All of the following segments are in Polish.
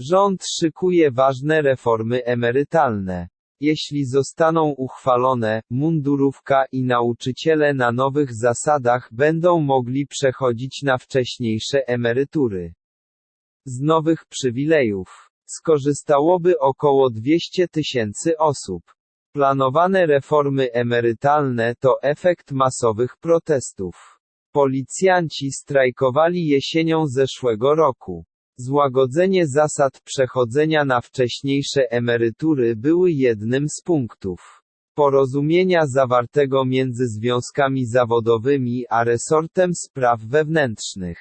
Rząd szykuje ważne reformy emerytalne. Jeśli zostaną uchwalone, mundurówka i nauczyciele na nowych zasadach będą mogli przechodzić na wcześniejsze emerytury. Z nowych przywilejów skorzystałoby około 200 tysięcy osób. Planowane reformy emerytalne to efekt masowych protestów. Policjanci strajkowali jesienią zeszłego roku. Złagodzenie zasad przechodzenia na wcześniejsze emerytury były jednym z punktów porozumienia zawartego między związkami zawodowymi a resortem spraw wewnętrznych.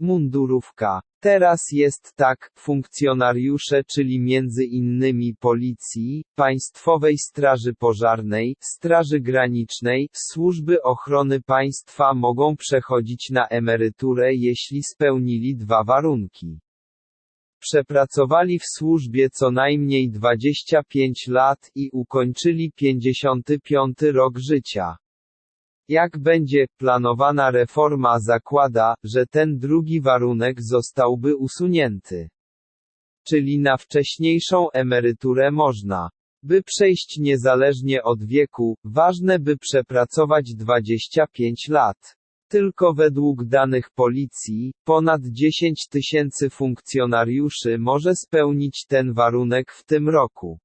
Mundurówka. Teraz jest tak, funkcjonariusze czyli między innymi Policji, Państwowej Straży Pożarnej, Straży Granicznej, Służby Ochrony Państwa mogą przechodzić na emeryturę jeśli spełnili dwa warunki. Przepracowali w służbie co najmniej 25 lat i ukończyli 55 rok życia. Jak będzie planowana reforma zakłada, że ten drugi warunek zostałby usunięty. Czyli na wcześniejszą emeryturę można by przejść niezależnie od wieku, ważne by przepracować 25 lat. Tylko według danych policji, ponad 10 tysięcy funkcjonariuszy może spełnić ten warunek w tym roku.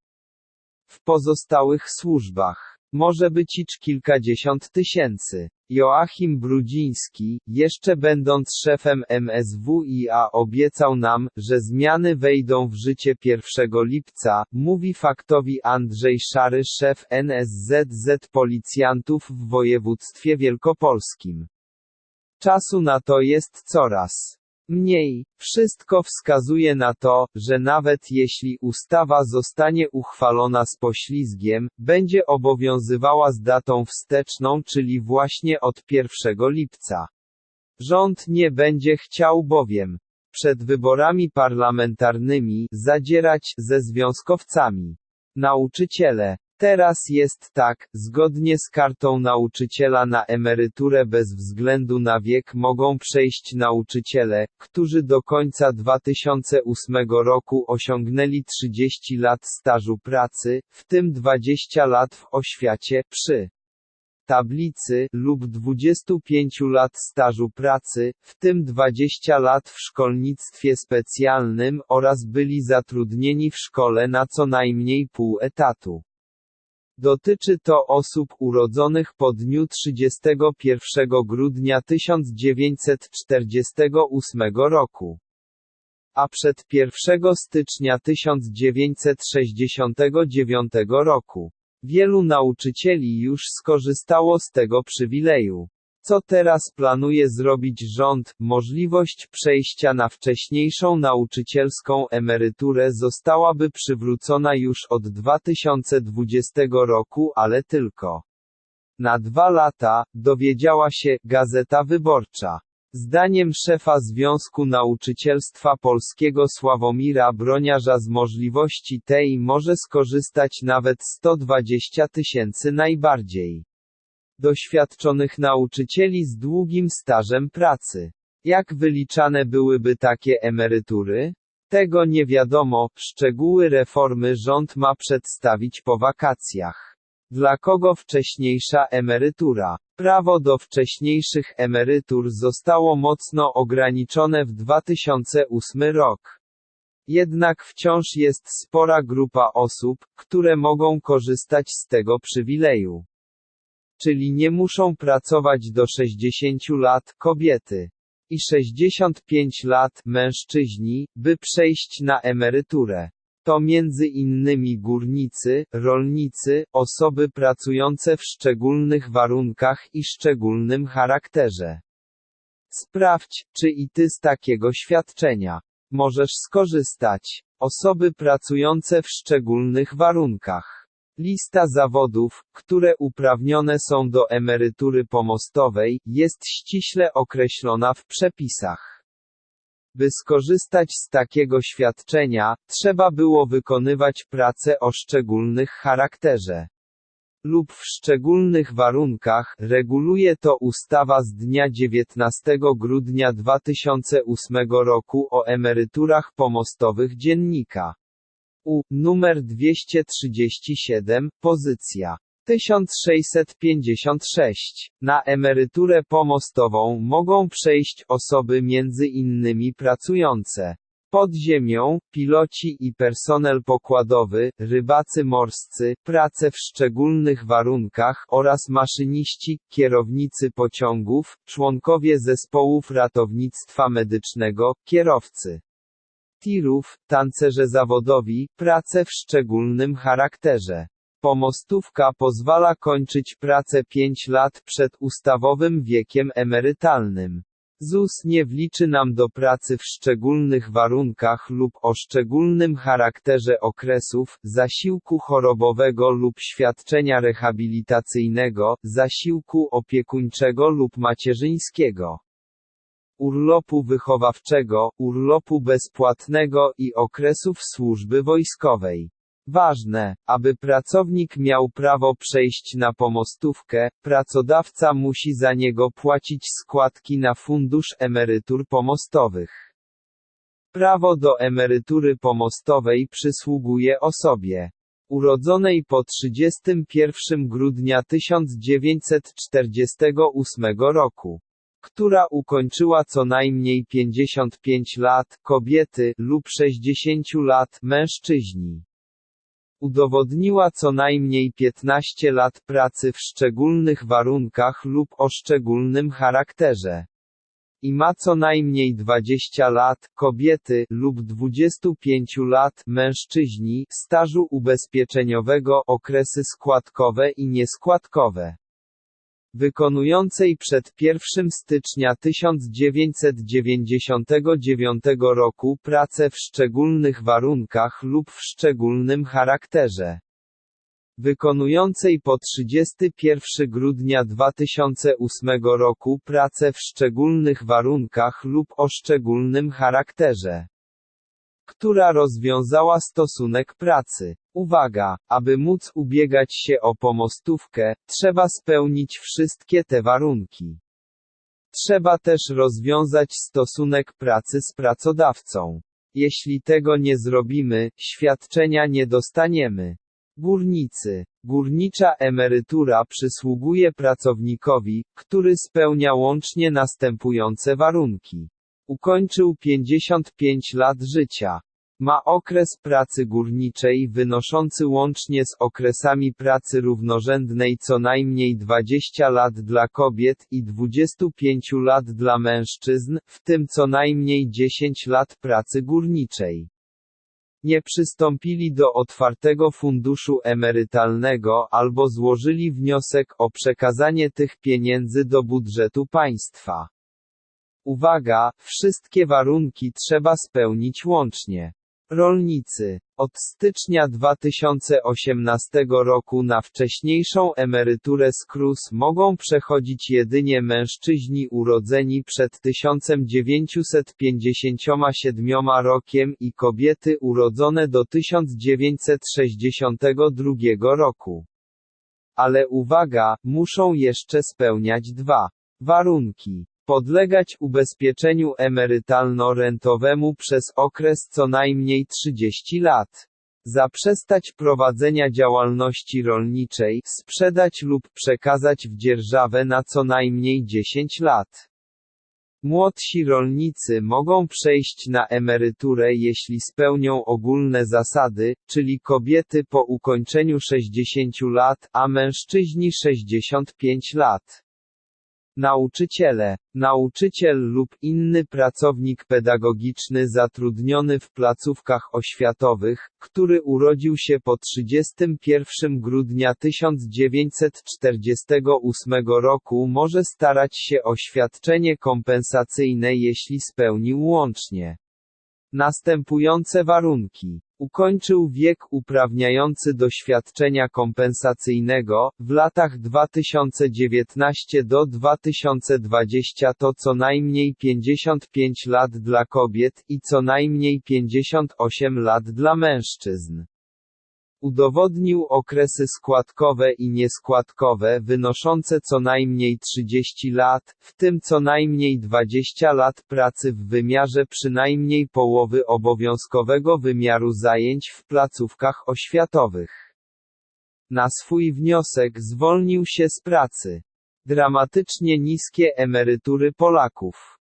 W pozostałych służbach może być ich kilkadziesiąt tysięcy. Joachim Brudziński, jeszcze będąc szefem MSWiA obiecał nam, że zmiany wejdą w życie 1 lipca, mówi faktowi Andrzej Szary szef NSZZ policjantów w województwie wielkopolskim. Czasu na to jest coraz mniej. Wszystko wskazuje na to, że nawet jeśli ustawa zostanie uchwalona z poślizgiem, będzie obowiązywała z datą wsteczną, czyli właśnie od 1 lipca. Rząd nie będzie chciał bowiem przed wyborami parlamentarnymi zadzierać ze związkowcami. Nauczyciele, Teraz jest tak, zgodnie z kartą nauczyciela na emeryturę bez względu na wiek mogą przejść nauczyciele, którzy do końca 2008 roku osiągnęli 30 lat stażu pracy, w tym 20 lat w oświacie, przy tablicy, lub 25 lat stażu pracy, w tym 20 lat w szkolnictwie specjalnym oraz byli zatrudnieni w szkole na co najmniej pół etatu. Dotyczy to osób urodzonych po dniu 31 grudnia 1948 roku. A przed 1 stycznia 1969 roku. Wielu nauczycieli już skorzystało z tego przywileju. Co teraz planuje zrobić rząd? Możliwość przejścia na wcześniejszą nauczycielską emeryturę zostałaby przywrócona już od 2020 roku, ale tylko na dwa lata, dowiedziała się Gazeta Wyborcza. Zdaniem szefa Związku Nauczycielstwa Polskiego Sławomira Broniarza z możliwości tej może skorzystać nawet 120 tysięcy najbardziej doświadczonych nauczycieli z długim stażem pracy. Jak wyliczane byłyby takie emerytury? Tego nie wiadomo, szczegóły reformy rząd ma przedstawić po wakacjach. Dla kogo wcześniejsza emerytura? Prawo do wcześniejszych emerytur zostało mocno ograniczone w 2008 rok. Jednak wciąż jest spora grupa osób, które mogą korzystać z tego przywileju czyli nie muszą pracować do 60 lat kobiety i 65 lat mężczyźni, by przejść na emeryturę. To między innymi górnicy, rolnicy, osoby pracujące w szczególnych warunkach i szczególnym charakterze. Sprawdź, czy i ty z takiego świadczenia możesz skorzystać. Osoby pracujące w szczególnych warunkach. Lista zawodów, które uprawnione są do emerytury pomostowej, jest ściśle określona w przepisach. By skorzystać z takiego świadczenia, trzeba było wykonywać pracę o szczególnych charakterze. lub w szczególnych warunkach, reguluje to ustawa z dnia 19 grudnia 2008 roku o emeryturach pomostowych dziennika. U, numer 237, pozycja 1656. Na emeryturę pomostową mogą przejść osoby między innymi pracujące pod ziemią, piloci i personel pokładowy, rybacy morscy, prace w szczególnych warunkach oraz maszyniści, kierownicy pociągów, członkowie zespołów ratownictwa medycznego, kierowcy tirów, tancerze zawodowi, prace w szczególnym charakterze. Pomostówka pozwala kończyć pracę 5 lat przed ustawowym wiekiem emerytalnym. ZUS nie wliczy nam do pracy w szczególnych warunkach lub o szczególnym charakterze okresów, zasiłku chorobowego lub świadczenia rehabilitacyjnego, zasiłku opiekuńczego lub macierzyńskiego, urlopu wychowawczego, urlopu bezpłatnego i okresów służby wojskowej. Ważne, aby pracownik miał prawo przejść na pomostówkę, pracodawca musi za niego płacić składki na fundusz emerytur pomostowych. Prawo do emerytury pomostowej przysługuje osobie urodzonej po 31 grudnia 1948 roku, która ukończyła co najmniej 55 lat, kobiety, lub 60 lat, mężczyźni udowodniła co najmniej 15 lat pracy w szczególnych warunkach lub o szczególnym charakterze. I ma co najmniej 20 lat, kobiety, lub 25 lat, mężczyźni, stażu ubezpieczeniowego, okresy składkowe i nieskładkowe wykonującej przed 1 stycznia 1999 roku pracę w szczególnych warunkach lub w szczególnym charakterze. Wykonującej po 31 grudnia 2008 roku pracę w szczególnych warunkach lub o szczególnym charakterze która rozwiązała stosunek pracy. Uwaga, aby móc ubiegać się o pomostówkę, trzeba spełnić wszystkie te warunki. Trzeba też rozwiązać stosunek pracy z pracodawcą. Jeśli tego nie zrobimy, świadczenia nie dostaniemy. Górnicy. Górnicza emerytura przysługuje pracownikowi, który spełnia łącznie następujące warunki. Ukończył 55 lat życia. Ma okres pracy górniczej wynoszący łącznie z okresami pracy równorzędnej co najmniej 20 lat dla kobiet i 25 lat dla mężczyzn, w tym co najmniej 10 lat pracy górniczej. Nie przystąpili do otwartego funduszu emerytalnego albo złożyli wniosek o przekazanie tych pieniędzy do budżetu państwa. Uwaga, wszystkie warunki trzeba spełnić łącznie. Rolnicy. Od stycznia 2018 roku na wcześniejszą emeryturę z KRUS mogą przechodzić jedynie mężczyźni urodzeni przed 1957 rokiem i kobiety urodzone do 1962 roku. Ale uwaga, muszą jeszcze spełniać dwa warunki podlegać ubezpieczeniu emerytalno-rentowemu przez okres co najmniej 30 lat. Zaprzestać prowadzenia działalności rolniczej, sprzedać lub przekazać w dzierżawę na co najmniej 10 lat. Młodsi rolnicy mogą przejść na emeryturę jeśli spełnią ogólne zasady, czyli kobiety po ukończeniu 60 lat, a mężczyźni 65 lat. Nauczyciele, nauczyciel lub inny pracownik pedagogiczny zatrudniony w placówkach oświatowych, który urodził się po 31 grudnia 1948 roku może starać się o świadczenie kompensacyjne jeśli spełnił łącznie następujące warunki. Ukończył wiek uprawniający do świadczenia kompensacyjnego, w latach 2019 do 2020 to co najmniej 55 lat dla kobiet i co najmniej 58 lat dla mężczyzn. Udowodnił okresy składkowe i nieskładkowe wynoszące co najmniej 30 lat, w tym co najmniej 20 lat pracy w wymiarze przynajmniej połowy obowiązkowego wymiaru zajęć w placówkach oświatowych. Na swój wniosek zwolnił się z pracy. Dramatycznie niskie emerytury Polaków.